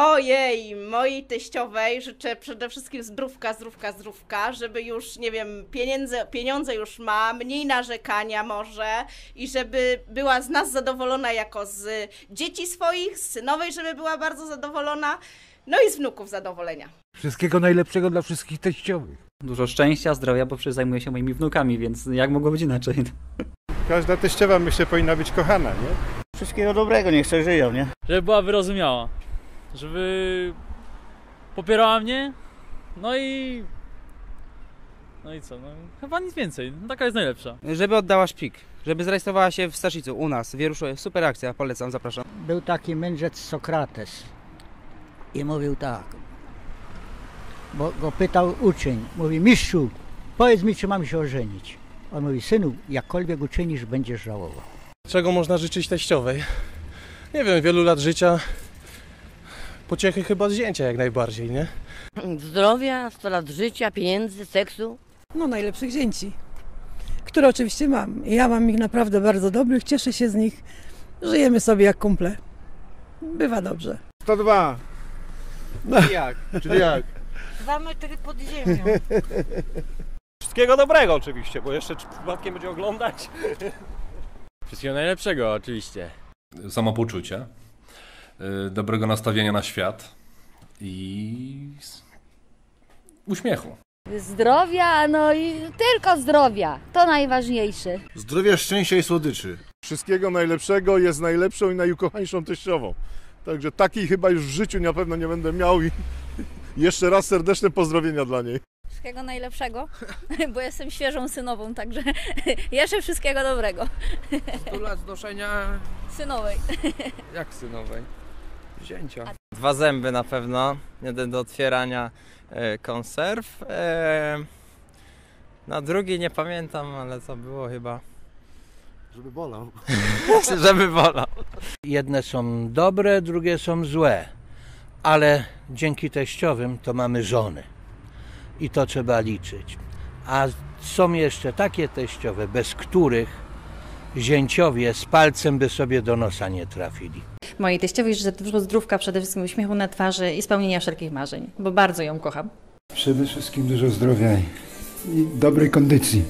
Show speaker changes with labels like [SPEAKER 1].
[SPEAKER 1] Ojej, mojej teściowej życzę przede wszystkim zdrówka, zdrówka, zdrówka, żeby już, nie wiem, pieniądze, pieniądze już ma, mniej narzekania może i żeby była z nas zadowolona jako z dzieci swoich, z synowej, żeby była bardzo zadowolona, no i z wnuków zadowolenia.
[SPEAKER 2] Wszystkiego najlepszego dla wszystkich teściowych.
[SPEAKER 3] Dużo szczęścia, zdrowia, bo przecież zajmuję się moimi wnukami, więc jak mogło być inaczej?
[SPEAKER 4] Każda teściowa myślę powinna być kochana, nie?
[SPEAKER 5] Wszystkiego dobrego, niech sobie żyją, nie?
[SPEAKER 6] żeby była wyrozumiała, żeby popierała mnie, no i... No i co, no chyba nic więcej, no, taka jest najlepsza.
[SPEAKER 7] Żeby oddała szpik, żeby zarejestrowała się w Staszicu u nas, w Wieruszu. Super akcja, polecam, zapraszam.
[SPEAKER 8] Był taki mędrzec Sokrates i mówił tak, bo go pytał uczeń, mówi mistrzu, powiedz mi, czy mam się ożenić. On mówi, synu, jakkolwiek uczynisz, będziesz żałował.
[SPEAKER 9] Czego można życzyć teściowej? Nie wiem, wielu lat życia. Pociechy chyba zdjęcia jak najbardziej, nie?
[SPEAKER 10] Zdrowia, 100 lat życia, pieniędzy, seksu.
[SPEAKER 11] No najlepszych zięci, które oczywiście mam. Ja mam ich naprawdę bardzo dobrych, cieszę się z nich. Żyjemy sobie jak kumple. Bywa dobrze.
[SPEAKER 4] 102.
[SPEAKER 7] No jak?
[SPEAKER 4] Czyli jak?
[SPEAKER 10] Dwa metry pod ziemią.
[SPEAKER 9] Wszystkiego dobrego oczywiście, bo jeszcze przypadkiem będzie oglądać.
[SPEAKER 6] Wszystkiego najlepszego oczywiście.
[SPEAKER 12] samopoczucia, y, dobrego nastawienia na świat i uśmiechu.
[SPEAKER 13] Zdrowia, no i tylko zdrowia. To najważniejsze.
[SPEAKER 4] Zdrowia, szczęścia i słodyczy. Wszystkiego najlepszego jest najlepszą i najukochańszą teściową. Także takiej chyba już w życiu na pewno nie będę miał i jeszcze raz serdeczne pozdrowienia dla niej.
[SPEAKER 13] Wszystkiego najlepszego, bo jestem świeżą synową, także jeszcze wszystkiego dobrego.
[SPEAKER 7] 100 lat znoszenia
[SPEAKER 13] Synowej.
[SPEAKER 7] jak synowej? Wzięcia.
[SPEAKER 5] Dwa zęby na pewno, jeden do otwierania e, konserw. E, na drugi nie pamiętam, ale co było chyba,
[SPEAKER 4] Żeby bolał.
[SPEAKER 5] żeby wolał.
[SPEAKER 2] Jedne są dobre, drugie są złe, ale dzięki teściowym to mamy żony. I to trzeba liczyć. A są jeszcze takie teściowe, bez których zięciowie z palcem by sobie do nosa nie trafili.
[SPEAKER 1] Mojej teściowej życzę dużo zdrówka, przede wszystkim uśmiechu na twarzy i spełnienia wszelkich marzeń, bo bardzo ją kocham.
[SPEAKER 2] Przede wszystkim dużo zdrowia i dobrej kondycji.